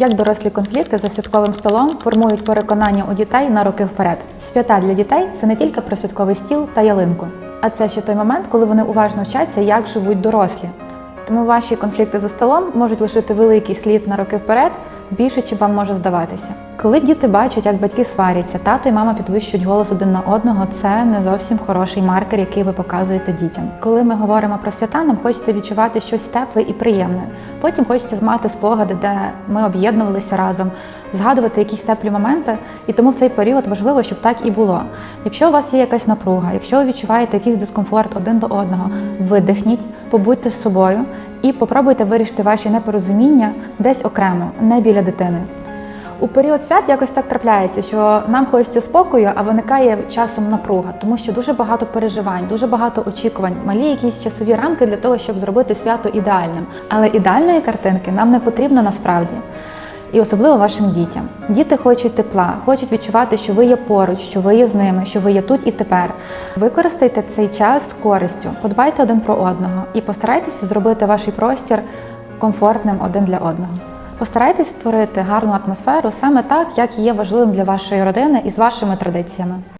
Як дорослі конфлікти за святковим столом формують переконання у дітей на роки вперед. Свята для дітей це не тільки про святковий стіл та ялинку, а це ще той момент, коли вони уважно вчаться, як живуть дорослі. Тому ваші конфлікти за столом можуть лишити великий слід на роки вперед, більше, чим вам може здаватися. Коли діти бачать, як батьки сваряться, тато і мама підвищують голос один на одного, це не зовсім хороший маркер, який ви показуєте дітям. Коли ми говоримо про свята, нам хочеться відчувати щось тепле і приємне. Потім хочеться мати спогади, де ми об'єднувалися разом, згадувати якісь теплі моменти. І тому в цей період важливо, щоб так і було. Якщо у вас є якась напруга, якщо ви відчуваєте якийсь дискомфорт один до одного, видихніть, побудьте з собою і попробуйте вирішити ваші непорозуміння десь окремо, не біля дитини. У період свят якось так трапляється, що нам хочеться спокою, а виникає часом напруга, тому що дуже багато переживань, дуже багато очікувань, малі якісь часові рамки для того, щоб зробити свято ідеальним. Але ідеальної картинки нам не потрібно насправді. І особливо вашим дітям. Діти хочуть тепла, хочуть відчувати, що ви є поруч, що ви є з ними, що ви є тут і тепер. Використайте цей час з користю, подбайте один про одного і постарайтеся зробити ваш простір комфортним один для одного. Постарайтесь створити гарну атмосферу саме так, як є важливим для вашої родини і з вашими традиціями.